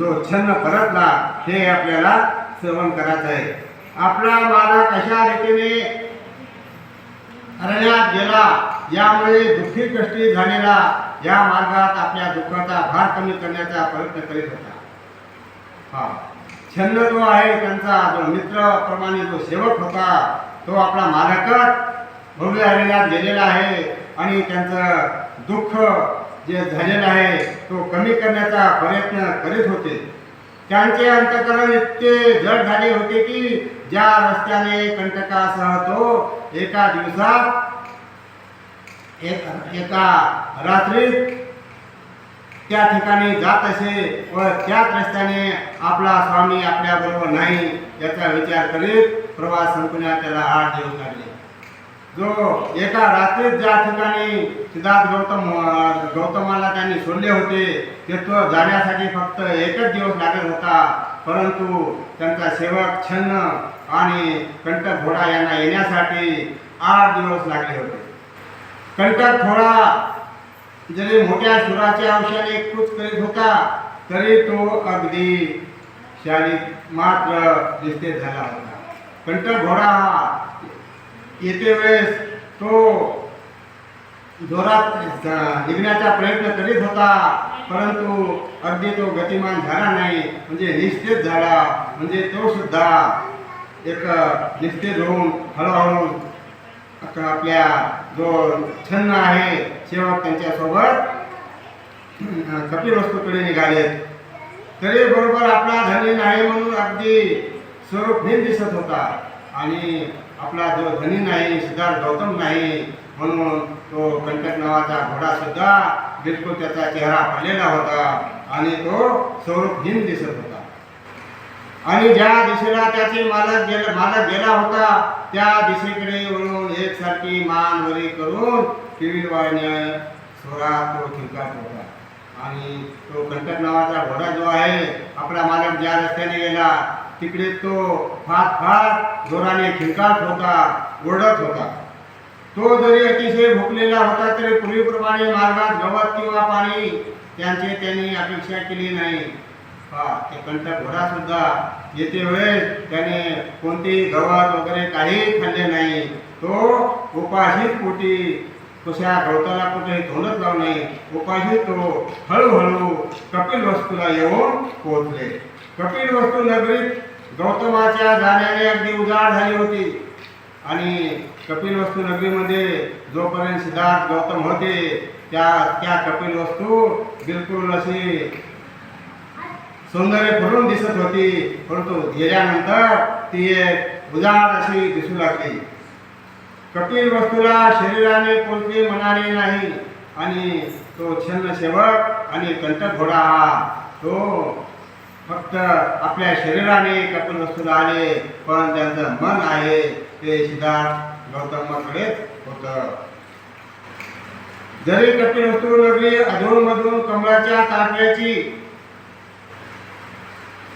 जो छन्न परतला हे आपल्याला श्रवण करायचं आहे. आपला मालक कशा रीतीने अरण्यात गेला यामुळे दुःखी कष्टी झालेला या मार्गात आपल्या दुःखाचा भार कमी करण्याचा प्रयत्न करीत होता. हा. छंद जो आहे त्यांचा जो मित्रप्रमाणे जो सेवक होता तो आपला मालकच भव्य अरण्यात गेलेला आहे आणि त्यांचं दुःख जे झालेलं आहे तो कमी करण्याचा प्रयत्न करीत होते. त्यांचे अंतकरण इतके जड झाले होते की ज्या रस्त्याने कंटकासह तो एका दिवसात एक एका रात्रीत त्या ठिकाणी जात असे व त्याच रस्त्याने आपला स्वामी आपल्याबरोबर नाही याचा विचार करीत प्रवास संपण्यात त्याला आठ दिवस लागले. जो एका रात्रीत ज्या ठिकाणी सिद्धार्थ गौतम गौतमाला त्यांनी सोडले होते तिथं जाण्यासाठी फक्त एकच दिवस लागत होता. परंतु त्यांचा सेवक छन्न आणि कंटक घोडा यांना येण्यासाठी आठ दिवस लागले होते. कंटक घोडा जरी मोठ्या सुराच्या अंशाने कृत करीत होता तरी तो अगदी शारीरिक मात्र निस्तेज झाला होता. कंटक घोडा हा येते वेळेस तो जोरात निघण्याचा प्रयत्न करीत होता परंतु अगदी तो गतिमान झाला नाही. म्हणजे निश्चित झाला. म्हणजे तो सुद्धा एक निस्तेज होऊन हळूहळू आपल्या जो छन्न आहे सेवक त्यांच्यासोबत कपिल वस्तूकडे निघालेत. तरी बरोबर आपला धनी नाही म्हणून अगदी स्वरूपहीन दिसत होता. आणि आपला जो धनी नाही सिद्धार्थ गौतम नाही म्हणून तो कंटक नावाचा घोडा सुद्धा बिलकुल त्याचा चेहरा पडलेला होता आणि तो स्वरूपहीन दिसत होता. आणि ज्या दिशेला त्याचे मालक गेला मालक गेला होता त्या दिशेकडे वळून एकसारखी मान वरी करून किविलवाने स्वरात तो खिंकात होता. आणि तो कंटक नावाचा घोडा जो आहे आपला मालक ज्या रस्त्याने गेला तिकडे तो फार फार जोराने खिंकात होता ओरडत होता. तो जरी अतिशय भुकलेला होता तरी पूर्वीप्रमाणे मार्गात गवत किंवा पाणी त्यांचे त्यांनी अपेक्षा केली नाही. हा ते कंठ घोडा सुद्धा येते वेळेस त्याने कोणतेही गवत वगैरे काही खाल्ले नाही. तो उपाशीच पोटी कशा गवताला कुठे जाऊ नये. उपाशी तो हळूहळू कपिल वस्तूला येऊन पोहोचले. कपिल वस्तू नगरीत गौतमाच्या जाण्याने अगदी उजाड झाली होती. आणि कपिल वस्तू नगरीमध्ये जोपर्यंत सिद्धार्थ गौतम होते त्या त्या कपिल वस्तू बिलकुल अशी सौंदर्य भरून दिसत होती. परंतु गेल्यानंतर ती एक उजाड अशी दिसू लागली. कपिल वस्तूला शरीराने कोणते मनाने नाही. आणि तो छन्न सेवक आणि कंटक घोडा हा तो फक्त आपल्या शरीराने कपिल वस्तूला आले पण त्यांचं मन आहे ते सिद्धार्थ गौतमाकडे होत. जरी कपिल वस्तू नगरी अधूनमधून कमळाच्या ताटव्याची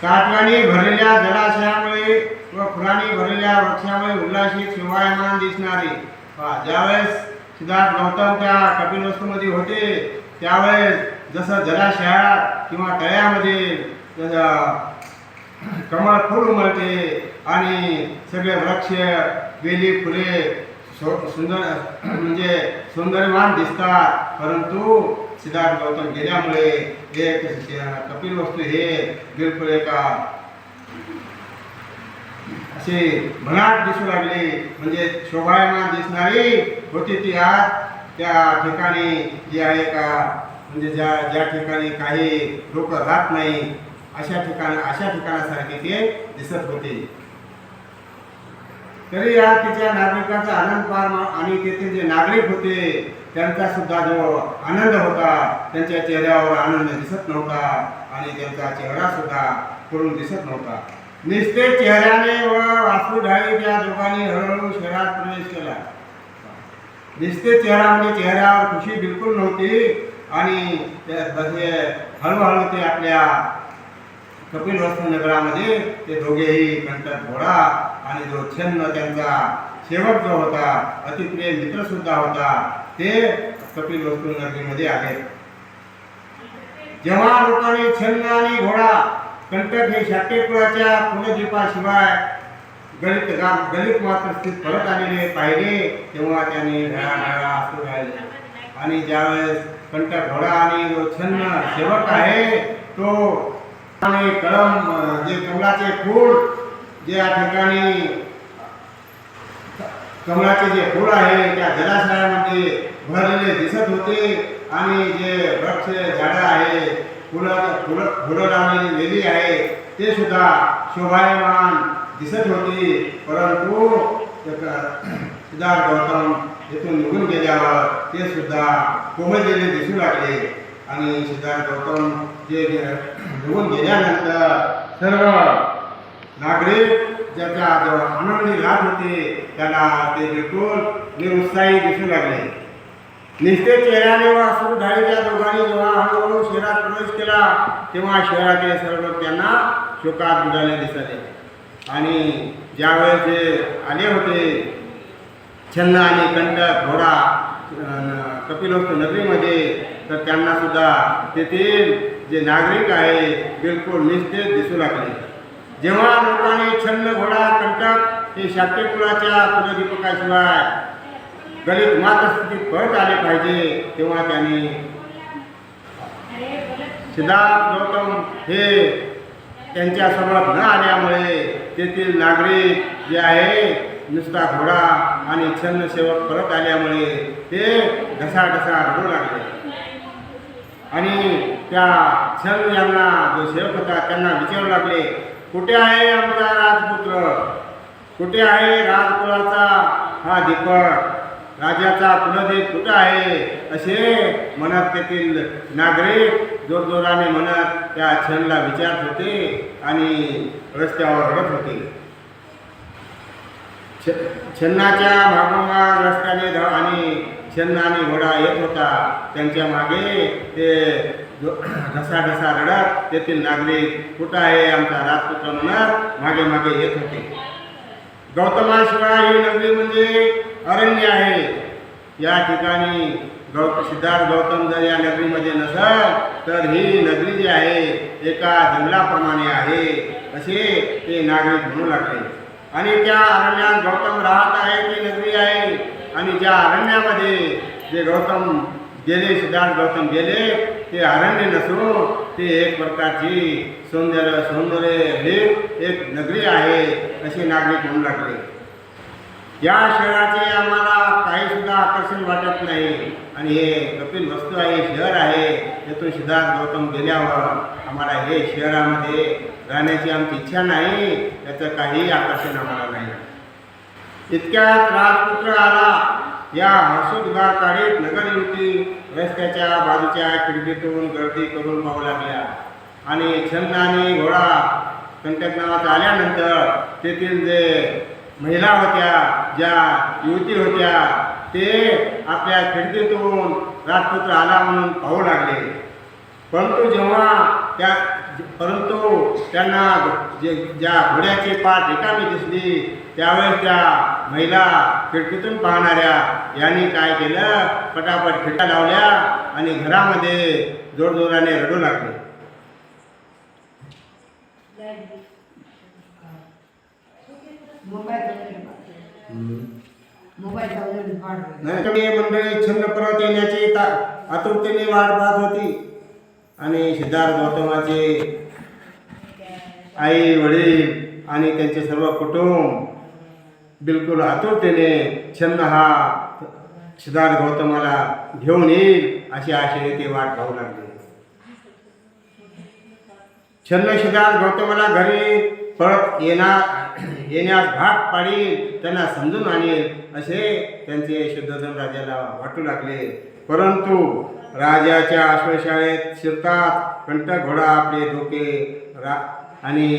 काटवानी भरलेल्या जलाशयामुळे व फुलांनी भरलेल्या वृक्षामुळे उल्हासित शिवायमान दिसणारे. ज्यावेळेस सिद्धार्थ गौतम त्या कपिल वस्तूमध्ये होते त्यावेळेस जसं जलाशयात किंवा तळ्यामध्ये कमळ फुल मिळते आणि सगळे वृक्ष वेली फुले सो- सुंदर म्हणजे सौंदर्यवान दिसतात. परंतु सिद्धार्थ गौतम गेल्यामुळे एक कपिल वस्तू हे बिलकुल एका असे भनाट दिसू लागले. म्हणजे शोभायमान दिसणारी होती ती आज. त्या ठिकाणी जी आहे का म्हणजे ज्या ज्या ठिकाणी काही लोक राहत नाही अशा ठिकाण अशा ठिकाणासारखे ते दिसत होते. तरी या तिच्या नागरिकांचा आनंद पार आणि तेथील जे नागरिक होते त्यांचा सुद्धा जो आनंद होता. त्यांच्या चेहऱ्यावर आनंद दिसत नव्हता आणि त्यांचा चेहरा सुद्धा करून दिसत नव्हता. निस्ते चेहऱ्याने व वासूढाळी त्या दोघांनी हळूहळू शहरात प्रवेश केला. निस्ते चेहरा म्हणजे चेहऱ्यावर खुशी बिलकुल नव्हती आणि त्या हळूहळू ते आपल्या कपिल वस्तू नगरामध्ये ते दोघेही कंटक घोडा आणि जो छन्न त्यांचा शेवट जो होता अतिप्रिय मित्र सुद्धा होता ते कपिल वस्तू नगरीमध्ये आले. जेव्हा लोकांनी छंद आणि घोडा कंटक हे शाटेपुराच्या कुलदीपाशिवाय गलित गाम गलित मात्र स्थित परत आलेले पाहिले तेव्हा त्यांनी ढळाढळा असू राहिले. आणि ज्यावेळेस कंटक घोडा आणि जो छन्न शेवट आहे तो आणि कळम जे कमलाचे फूल जे या ठिकाणी कमळाचे जे फूल आहे त्या जलाशयामध्ये भरलेले दिसत होते. आणि जे वृक्ष झाडं आहे फुलं फुलं फुलं लावलेली वेली आहे ते सुद्धा शोभायमान दिसत होती. परंतु सिद्धार्थ गौतम येथून निघून गेल्यावर ते सुद्धा कोमजलेले दिसू लागले. आणि सिद्धार्थ गौतम जे घेऊन गेल्यानंतर सर्व नागरिक ज्याच्या जेव्हा आनंदी राहत होते त्याला ते भेटून निरुत्साही दिसू लागले. निस्ते चेहऱ्याने व सुरू ढाळीच्या दोघांनी जेव्हा हळूहळू शहरात प्रवेश केला तेव्हा शहरातील सर्व लोक त्यांना शोकात बुडाले दिसले. आणि ज्यावेळेस ते आले होते छंद आणि कंटक घोडा अं, कपिलवस्तू नगरीमध्ये तर त्यांना सुद्धा तेथील जे नागरिक आहे बिलकुल निस्तेज दिसू लागले. जेव्हा लोकांनी छन्न घोडा कंटक हे शाक्यकुळाच्या कुलदीपकाशिवाय गलित मात्र स्थितीत परत आले पाहिजे तेव्हा त्यांनी सिद्धार्थ गौतम हे त्यांच्या समोरात न आल्यामुळे तेथील नागरिक जे आहे नुसता घोडा आणि छन्न सेवक परत आल्यामुळे ते घसाघसा रडू लागले. आणि त्या छंद यांना जो सेवक होता त्यांना विचारू लागले कुठे आहे आमचा राजपुत्र? कुठे आहे राजकुलाचा हा दीपक? राजाचा कुलदेव कुठं आहे? असे म्हणत तेथील नागरिक जोरजोराने म्हणत त्या छंदला विचारत होते आणि रस्त्यावर रडत होते. छ- छन्नाच्या भागोभाग रस्त्याने धाव आणि छन्न आणि घोडा येत होता. त्यांच्या मागे ते जो- ढसाढसा रडत तेथील नागरिक कुठं आहे आमचा राजपुत्र? म्हणत मागे मागे येत होते. गौतमाशिवाय ही नगरी म्हणजे अरण्य आहे. या ठिकाणी गौ सिद्धार्थ गौतम जर या नगरीमध्ये नसत तर ही नगरी जी आहे एका जंगलाप्रमाणे आहे असे ते नागरिक म्हणू लागले. आणि त्या अरण्यात गौतम राहत आहे ती नगरी आहे. आणि ज्या अरण्यामध्ये जे गौतम गेले सिद्धार्थ गौतम गेले ते अरण्य नसून ते एक प्रकारची सौंदर्य सौंदर्य हे एक नगरी आहे असे नागरिक म्हणू लागले. या शहराचे आम्हाला काही सुद्धा आकर्षण वाटत नाही. आणि हे कपिल वस्तू आहे शहर आहे येथून सिद्धार्थ गौतम गेल्यावर आम्हाला हे शहरामध्ये राहण्याची आमची इच्छा नाही याचं काही आकर्षण आम्हाला नाही. इतक्यात राजपुत्र आला. या हर्षोद्गार काढीत नगर युवती रस्त्याच्या बाजूच्या खिडकीतून गर्दी करून पाहू लागल्या. आणि छंद आणि घोडा कंटक आल्यानंतर तेथील जे महिला होत्या ज्या युवती होत्या ते आपल्या खिडकीतून राजपुत्र आला म्हणून पाहू लागले. परंतु जेव्हा त्या परंतु त्यांना जे ज्या घोड्याची पाठ रिकामी दिसली त्यावेळेस त्या महिला खिडकीतून पाहणाऱ्या यांनी काय केलं? पटापट खिडक्या लावल्या आणि घरामध्ये जोरजोराने रडू लागले. मंडळी छंद परत येण्याची आतुरतेने वाट पाहत होती. आणि सिद्धार्थ गौतमाचे आई वडील आणि त्यांचे सर्व कुटुंब बिलकुल आतुरतेने छंद हा सिद्धार्थ गौतमाला घेऊन येईल अशी आशेने ते वाट पाहू लागले. छंद सिद्धार्थ गौतमाला घरी परत येणार येण्यास भाग पाडील त्यांना समजून आणेल असे त्यांचे शुद्धोधन राजाला वाटू लागले. परंतु राजाच्या अश्वशाळेत शिरतात. कंटक घोडा आपले डोके रा आणि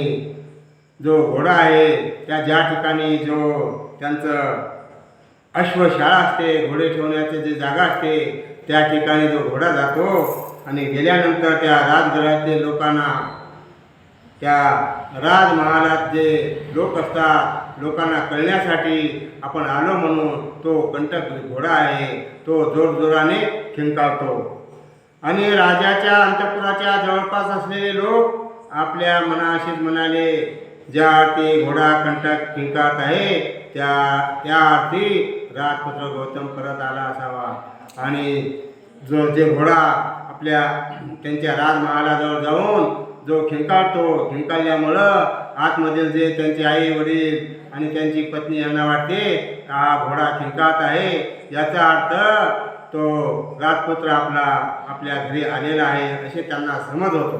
जो घोडा आहे त्या ज्या ठिकाणी जो त्यांचं अश्वशाळा असते घोडे ठेवण्याचे जे जागा असते त्या ठिकाणी जो घोडा जातो आणि गेल्यानंतर त्या राजघरातील लोकांना त्या राजमहालात जे लोक असतात लोकांना कळण्यासाठी आपण आलो म्हणून तो कंटक घोडा आहे तो जोरजोराने खिंकावतो आणि राजाच्या अंतपुराच्या जवळपास असलेले लोक आपल्या मनाशीच म्हणाले ज्या आरती घोडा कंटक खिंकात आहे त्या त्या आरती राजपुत्र गौतम परत आला असावा. आणि जो जे घोडा आपल्या त्यांच्या राजमहालाजवळ जाऊन जो खिंकाळतो खिंकाळल्यामुळं आतमधील जे त्यांचे आई वडील आणि त्यांची पत्नी यांना वाटते हा घोडा खिंकाळत आहे? याचा अर्थ तो राजपुत्र आपला आपल्या घरी आलेला आहे असे त्यांना समज होतो.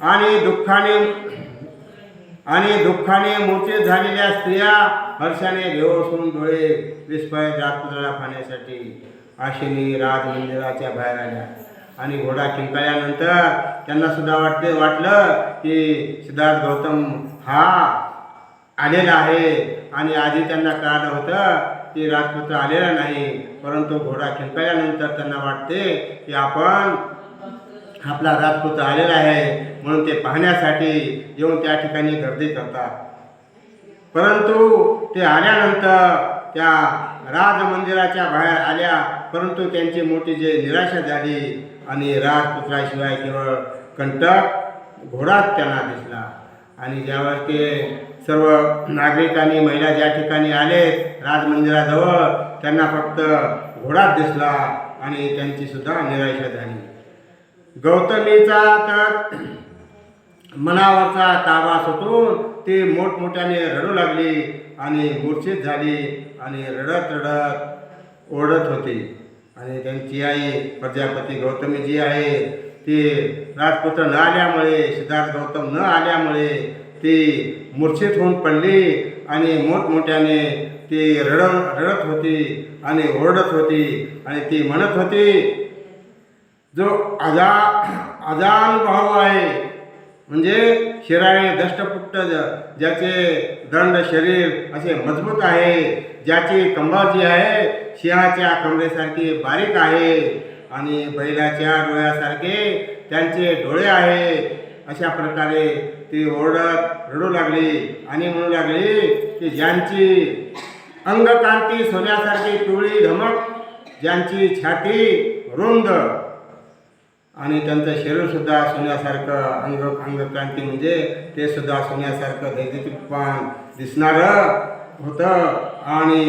आणि दुःखाने आणि दुःखाने मूर्छित झालेल्या स्त्रिया हर्षाने घेऊन डोळे विस्फळत राजपुत्राला पाहण्यासाठी आशिनी राज मंदिराच्या बाहेर आल्या. आणि घोडा किंकाळल्यानंतर त्यांना सुद्धा वाटते वाटलं की सिद्धार्थ गौतम हा आलेला आहे. आणि आधी त्यांना कळालं होतं की राजपुत्र आलेला नाही परंतु घोडा खिंकल्यानंतर त्यांना वाटते की आपण आपला राजपुत्र आलेला आहे म्हणून ते पाहण्यासाठी येऊन त्या ठिकाणी गर्दी करतात. परंतु ते आल्यानंतर त्या राजमंदिराच्या बाहेर आल्या परंतु त्यांची मोठी जे निराशा झाली आणि राजपुत्राशिवाय केवळ कंटक घोडाच त्यांना दिसला. आणि ज्यावर ते सर्व नागरिकांनी महिला ज्या ठिकाणी आले राजमंदिराजवळ त्यांना फक्त घोडाच दिसला आणि त्यांची सुद्धा निराशा झाली. गौतमीचा तर मनावरचा ताबा सुटून ती मोठमोठ्याने रडू लागली आणि मूर्छित झाली आणि रडत रडत ओढत होती. आणि त्यांची आई प्रजापती गौतमी जी आहे ती राजपुत्र न आल्यामुळे सिद्धार्थ गौतम न आल्यामुळे ती मूर्छित होऊन पडली आणि मोठमोठ्याने ती रड रडत होती आणि ओरडत होती आणि ती म्हणत होती जो अजा अजानुभाव आहे म्हणजे शरीराने दष्टपुट्ट ज- ज्याचे दंड शरीर असे मजबूत आहे ज्याची कंबा जी आहे सिंहाच्या कमरेसारखी बारीक आहे आणि बैलाच्या डोळ्यासारखे त्यांचे डोळे आहे अशा प्रकारे ती ओरडत रडू लागली आणि म्हणू लागली की ज्यांची अंगकांती सोन्यासारखी पिवळी धमक ज्यांची छाती रुंद आणि त्यांचं शरीरसुद्धा सोन्यासारखं अंग अंगक्रांती म्हणजे ते सुद्धा सोन्यासारखं दैदिकपान दिसणारं होतं आणि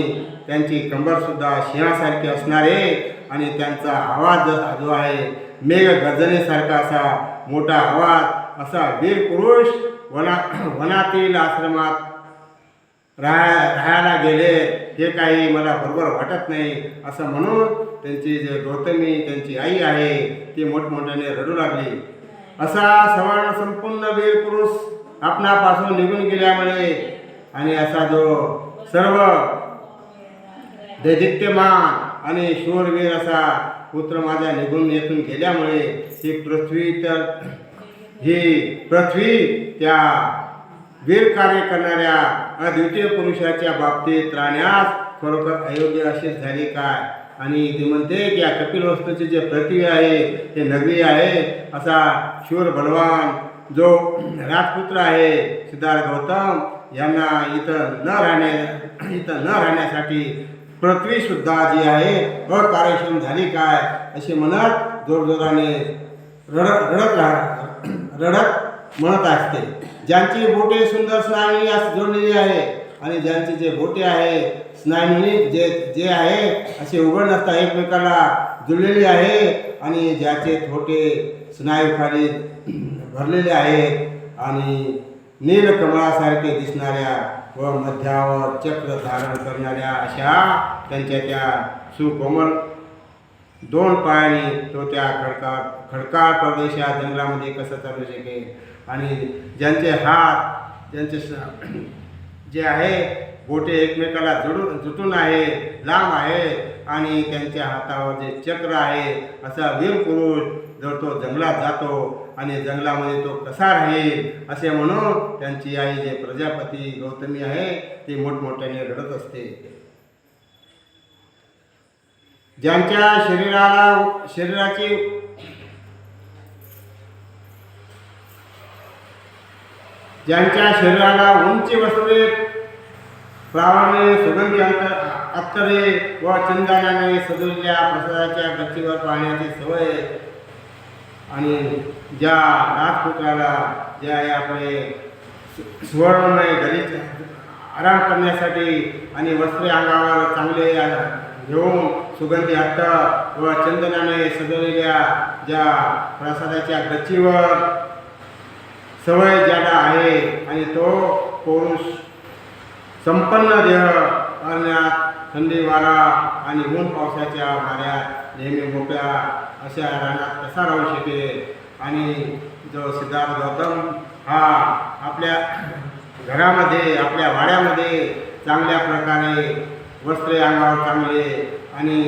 त्यांची कंबरसुद्धा सिंहासारखी असणारे आणि त्यांचा आवाज जो- जो आहे मेघ गर्जनेसारखा असा मोठा आवाज असा वीर पुरुष वना वनातील आश्रमात राहा राहायला गेले. हे काही मला बरोबर वाटत नाही. असं म्हणून त्यांची जे गौतमी त्यांची आई आहे ती मोठमोठ्याने रडू लागली. असा सवर्ण संपूर्ण वीर पुरुष आपणापासून निघून गेल्यामुळे आणि असा जो सर्व दैदित्यमान आणि शूरवीर असा पुत्र माझ्या निघून येथून गेल्यामुळे ही पृथ्वी तर ही पृथ्वी त्या वीर कार्य करणाऱ्या अद्वितीय पुरुषाच्या बाबतीत राहण्यास खरोखर अयोग्य अशीच झाली काय? आणि ती म्हणते की या कपिल वस्तूची जे पृथ्वी आहे ते नगरी आहे असा शूर बलवान जो राजपुत्र आहे सिद्धार्थ गौतम यांना इथं न राहण्या इथं न राहण्यासाठी पृथ्वीसुद्धा जी आहे अकार्यक्षम झाली काय? असे म्हणत जोरजोराने रडत रडत राहणार. रडत म्हणत असते. ज्यांची बोटे सुंदर स्नायुनी अस जोडलेली आहे आणि ज्यांचे जे बोटे आहे स्नायूंनी जे जे आहे असे उघड नसता एकमेकाला जुळलेले आहे आणि ज्याचे थोटे स्नायूखाली भरलेले आहेत आणि नीलकमळासारखे दिसणाऱ्या व मध्यावर चक्र धारण करणाऱ्या अशा त्यांच्या त्या सुकोमल दोन पायाने तो त्या खडका खडकाळ प्रदेशात जंगलामध्ये कसं चालू शकेल? आणि ज्यांचे हात ज्यांचे जे आहे बोटे एकमेकाला जुडून जुटून आहे लांब आहे आणि त्यांच्या हातावर जे चक्र आहे असा वीर पुरुष जर तो जंगलात जातो आणि जंगलामध्ये तो कसा राहील असे म्हणून त्यांची आई जे प्रजापती गौतमी आहे ती मोठमोठ्याने रडत असते. ज्यांच्या शरीराला शरीराची ज्यांच्या शरीराला उंची वस्त्रे प्रावाने सुगंधी अंतर अत्तरे व चंदनाने सजवलेल्या प्रसादाच्या गच्चीवर पाहण्याची सवय आणि ज्या राजपुत्राला ज्या या आपले सुवर्णमय गलीचे आराम करण्यासाठी आणि वस्त्रे अंगावर चांगले घेऊन सुगंधी हट्ट व चंदनाने सजवलेल्या ज्या प्रसादाच्या गच्चीवर सवय ज्याला आहे आणि तो पुरुष संपन्न देह करण्यात थंडी वारा आणि ऊन पावसाच्या वाऱ्यात नेहमी मोकळ्या अशा रानात कसा राहू शकेल? आणि जो सिद्धार्थ गौतम हा आपल्या घरामध्ये आपल्या वाड्यामध्ये चांगल्या प्रकारे वस्त्रे अंगावर चांगले आणि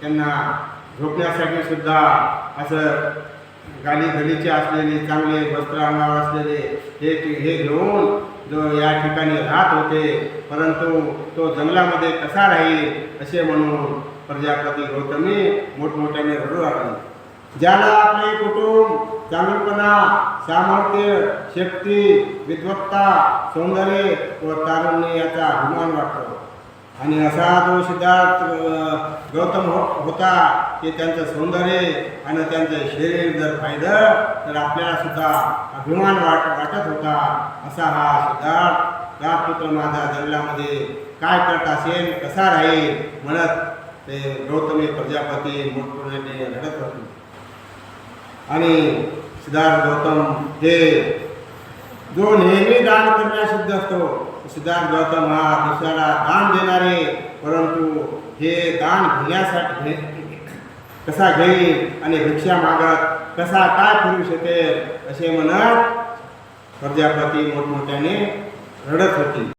त्यांना झोपण्यासाठी सुद्धा असं गाली गलीचे असलेले चांगले वस्त्र अंगावर असलेले हे हे घेऊन जो या ठिकाणी राहत होते परंतु तो जंगलामध्ये कसा राहील असे म्हणून प्रजापती गौतमी मोठमोठ्याने रडू लागले. ज्याला आपले कुटुंब चांगलपणा सामर्थ्य शक्ती विद्वत्ता सौंदर्य व तारुण्य याचा अभिमान वाटतो. आणि असा जो सिद्धार्थ गौतम हो होता की त्यांचं सौंदर्य आणि त्यांचं शरीर जर पाहिलं तर आपल्याला सुद्धा अभिमान वाट वाटत होता. असा हा सिद्धार्थ राजपुत्र माझा जंगलामध्ये काय करत असेल? कसा राहील? म्हणत ते गौतमी प्रजापती मोठमोठ्याने रडत होते. आणि सिद्धार्थ गौतम हे जो नेहमी दान करण्यास सिद्ध असतो सिद्धार्थ गौतम हा दुसऱ्याला दान देणारे परंतु हे दान घेण्यासाठी कसा घेईल आणि भिक्षा मागत कसा काय फिरू शकेल असे म्हणत प्रजापती मोठमोठ्याने रडत होती.